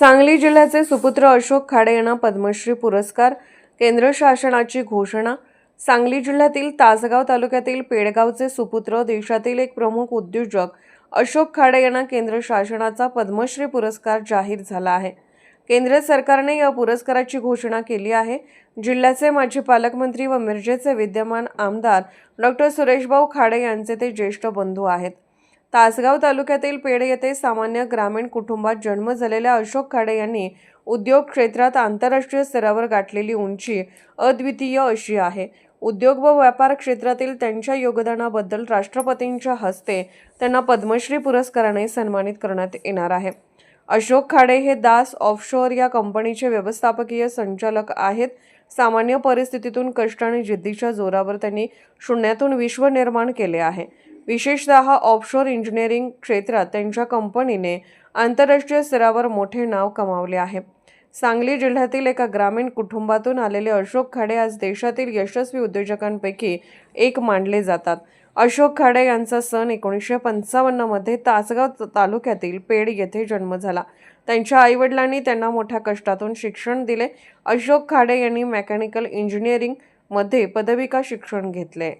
सांगली जिल्ह्याचे सुपुत्र अशोक खाडे यांना पद्मश्री पुरस्कार केंद्र शासनाची घोषणा. सांगली जिल्ह्यातील तासगाव तालुक्यातील पेडगावचे सुपुत्र देशातील एक प्रमुख उद्योजक अशोक खाडे यांना केंद्र शासनाचा पद्मश्री पुरस्कार जाहीर झाला आहे. केंद्र सरकारने या पुरस्काराची घोषणा केली आहे. जिल्ह्याचे माजी पालकमंत्री व मिरजेचे विद्यमान आमदार डॉक्टर सुरेशभाऊ खाडे यांचे ते ज्येष्ठ बंधू आहेत. तासगाव तालुक्यातील पेड येथे सामान्य ग्रामीण कुटुंबात जन्म झालेल्या अशोक खाडे यांनी उद्योग क्षेत्रात आंतरराष्ट्रीय स्तरावर गाठलेली उंची अद्वितीय अशी आहे. उद्योग व व्यापार क्षेत्रातील त्यांच्या योगदानाबद्दल राष्ट्रपतींच्या हस्ते त्यांना पद्मश्री पुरस्काराने सन्मानित करण्यात येणार आहे. अशोक खाडे हे दास ऑफशोअर या कंपनीचे व्यवस्थापकीय संचालक आहेत. सामान्य परिस्थितीतून कष्ट आणि जिद्दीच्या जोरावर त्यांनी शून्यातून विश्व निर्माण केले आहे. विशेषतः ऑफशोर इंजिनिअरिंग क्षेत्रात त्यांच्या कंपनीने आंतरराष्ट्रीय स्तरावर मोठे नाव कमावले आहे. सांगली जिल्ह्यातील एका ग्रामीण कुटुंबातून आलेले अशोक खाडे आज देशातील यशस्वी उद्योजकांपैकी एक मानले जातात. अशोक खाडे यांचा सन एकोणीसशे पंचावन्नमध्ये तासगाव तालुक्यातील पेड येथे जन्म झाला. त्यांच्या आईवडिलांनी त्यांना मोठ्या कष्टातून शिक्षण दिले. अशोक खाडे यांनी मेकॅनिकल इंजिनिअरिंगमध्ये पदविका शिक्षण घेतले.